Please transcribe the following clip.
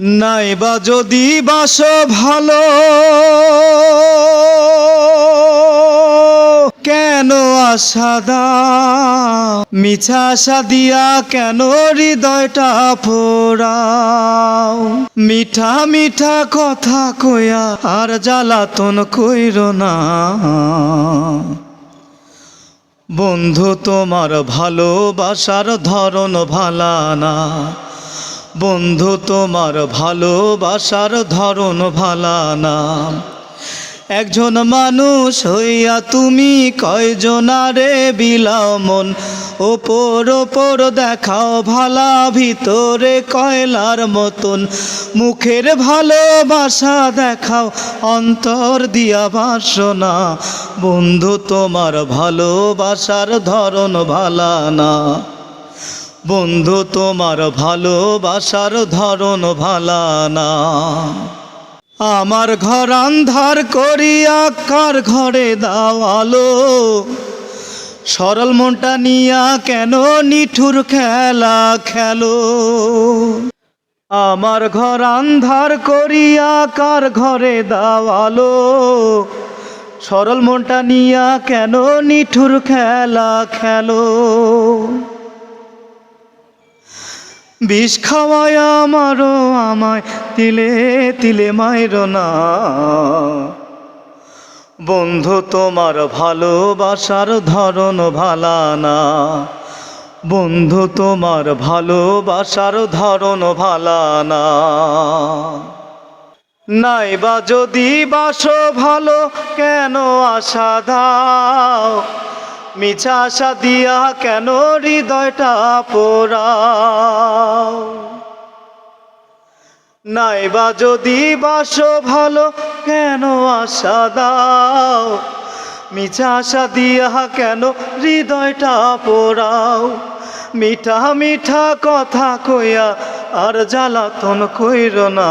নাইবা যদি বাস ভালো, কেন আশা দাও? মিছা আশা দিয়া কেন হৃদয়টা ফোরাও মিঠা মিঠা কথা কয়া আর জ্বালাতন কইর না। বন্ধু, তোমার ভালোবাসার ধরন ভালা না। বন্ধু, তোমার ভালোবাসার ধরন ভালা না একজন মানুষ হইয়া তুমি কয়জনারে বিলাও মন ওপর ওপর দেখাও ভালা, ভিতরে কয়লার মতন। মুখের ভালোবাসা দেখাও, অন্তর দিয়া বাসনা। বন্ধু, তোমার ভালোবাসার ধরন ভালা না। বন্ধু, তোমার ভালোবাসার ধরন ভালা না। আমার ঘর আন্ধার করিয়া কার ঘরে দাওয়ালো? সরল মনটা নিয়া কেন নিঠুর খেলা খেলো? আমার ঘর আন্ধার করিয়া কার ঘরে দাওয়ালো? সরল মনটা নিয়া কেন নিঠুর খেলা খেলো? বিষ খাওয়ায় আমারও আমায়, তিলে তিলে মাইর না। বন্ধু, তোমার ভালোবাসার ধরন ভালা না। বন্ধু, তোমার ভালোবাসার ধরন ভালা না। নাইবা যদি বাসো ভালো, কেন আশা দাও? মিছা আশা দিয়া কেন হৃদয়টা পোড়াও? নাইবা যদি বাসো ভালো, কেন আশা দাও? মিছা আশা দিয়া কেন হৃদয়টা পোড়াও? মিঠা মিঠা কথা কইয়া আর জ্বালাতন কইর না।